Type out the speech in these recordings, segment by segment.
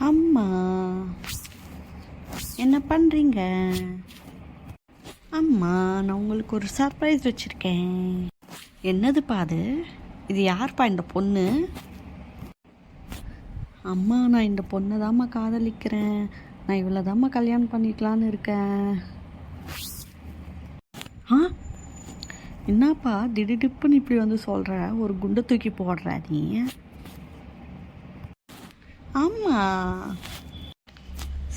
அம்மா என்ன பண்ணுறீங்க அம்மா நான் உங்களுக்கு ஒரு சர்ப்ரைஸ் வச்சுருக்கேன். என்னதுப்பா அது? இது யார்ப்பா இந்த பொண்ணு? அம்மா நான் இந்த பொண்ணை தாம்மா காதலிக்கிறேன். நான் இவ்வளோ தாம்மா கல்யாணம் பண்ணிக்கலான்னு இருக்கேன். ஆ? என்னப்பா திடீர்னு இப்படி வந்து சொல்கிற ஒரு குண்டை தூக்கி போடுற நீ? ஆமாம்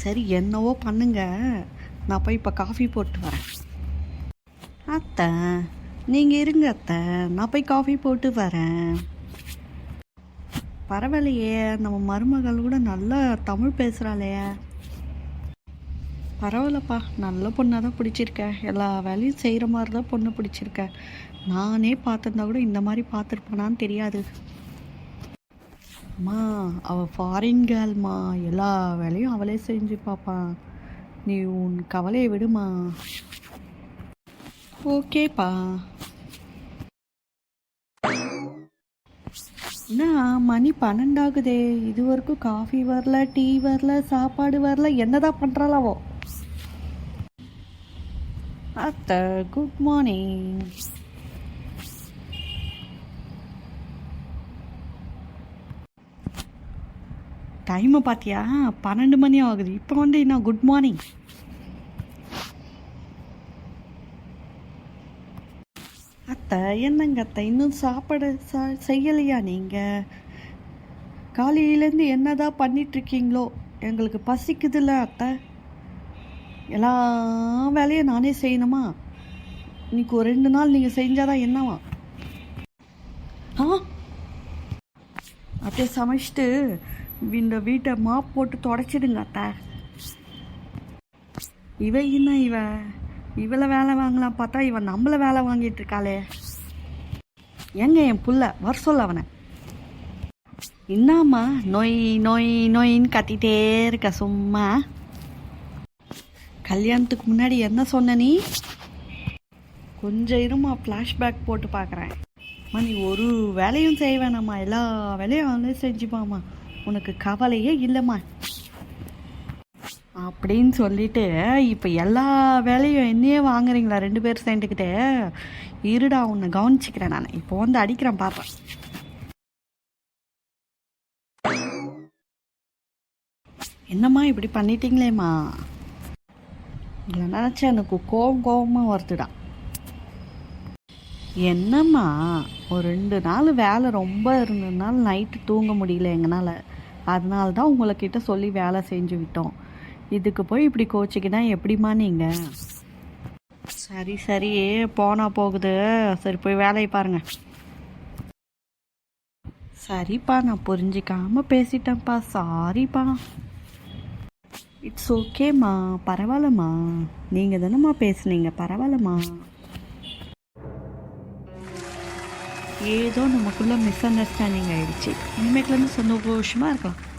சரி என்னவோ பண்ணுங்க. நான் போய் இப்போ காஃபி போட்டு வரேன். அத்தை நீங்கள் இருங்க அத்தை. நான் போய் காஃபி போட்டு வரேன். பரவாயில்லையே நம்ம மருமகள் கூட நல்லா தமிழ் பேசுகிறாளே பரவாயில்லப்பா நல்ல பொண்ணாக தான் பிடிச்சிருக்க. எல்லா வேலையும் செய்கிற மாதிரி தான் பொண்ணு பிடிச்சிருக்க. நானே பார்த்துருந்தா கூட இந்த மாதிரி பார்த்துருப்பானான்னு தெரியாது. அம்மா அவள் ஃபாரின் கேர்ள்மா எல்லா வேலையும் அவளே செஞ்சு பாப்பா. நீ உன் கவலையை விடுமா? ஓகேப்பா. என்ன மணி பன்னெண்டாகுதே. இது வரைக்கும் காஃபி வரல டீ வரல சாப்பாடு வரல. என்னதான் பண்ணுறாளாவோ அத்தை குட் மார்னிங் டைமை பார்த்தியா பன்னெண்டு மணி ஆகுது. இப்போ வந்து என்ன குட் மார்னிங் அத்தை என்னங்க அத்தை? இன்னும் சாப்பாடு சா செய்யலையா நீங்கள் காலையிலேருந்து என்னதான் பண்ணிட்டு இருக்கீங்களோ எங்களுக்கு பசிக்குதுல்ல அத்தை. எல்லா வேலையும் நானே செய்யணுமா? இன்னைக்கு ஒரு ரெண்டு நாள் நீங்கள் செஞ்சாதான் என்னவா? ஆ? அப்படியே சமைச்சிட்டு இந்த வீட்டை மாப் போட்டு தொடச்சிடுங்க அத்தை. இவ என்ன இவ? இவளை வேலை வாங்கலாம் பார்த்தா இவன் நம்மளை வேலை வாங்கிட்டு இருக்காளே. எங்க என் புள்ள? வர சொல்ல அவனை. என்னம்மா நொய் நோய் நொயின்னு கத்திட்டே இருக்க சும்மா. கல்யாணத்துக்கு முன்னாடி என்ன சொன்ன நீ? கொஞ்சம் இருமா ஃப்ளாஷ்பேக் போட்டு பார்க்குறேன் அம்மா நீ ஒரு வேலையும் செய்ய எல்லா வேலையும் வந்து செஞ்சுப்பாம்மா. உனக்கு கவலையே இல்லைம்மா. அப்படின்னு சொல்லிட்டு இப்போ எல்லா வேலையும் என்னையே வாங்குறீங்களா ரெண்டு பேர் சேர்ந்துக்கிட்டு இருடா உன்னை கவனிச்சிக்கிறேன் நான். இப்போ வந்து அடிக்கிறேன் பார்ப்பேன் என்னம்மா இப்படி பண்ணிட்டீங்களேம்மா? இதை நினச்சா எனக்கு கோவம் கோவமாக வருதுடா. என்னம்மா ஒரு ரெண்டு நாள் வேலை ரொம்ப இருந்ததுனால நைட்டு தூங்க முடியல எங்களால் அதனால தான் உங்கள்கிட்ட சொல்லி வேலை செஞ்சு விட்டோம். இதுக்கு போய் இப்படி கோச்சிக்கினா எப்படிம்மா நீங்கள் சரி சரி. போனா போகுது. சரி போய் வேலையை பாருங்க. சரிப்பா நான் புரிஞ்சிக்காம பேசிட்டேன்ப்பா. சாரிப்பா இட்ஸ் ஓகேம்மா பரவாயில்லம்மா. நீங்கள் தானேம்மா பேசுனீங்க. பரவாயில்லம்மா. ஏதோ நமக்குள்ள மிஸ் அண்டர்ஸ்டாண்டிங் ஆயிடுச்சு. இனிமேட்லேருந்து சந்தோஷமாக இருக்கலாம்.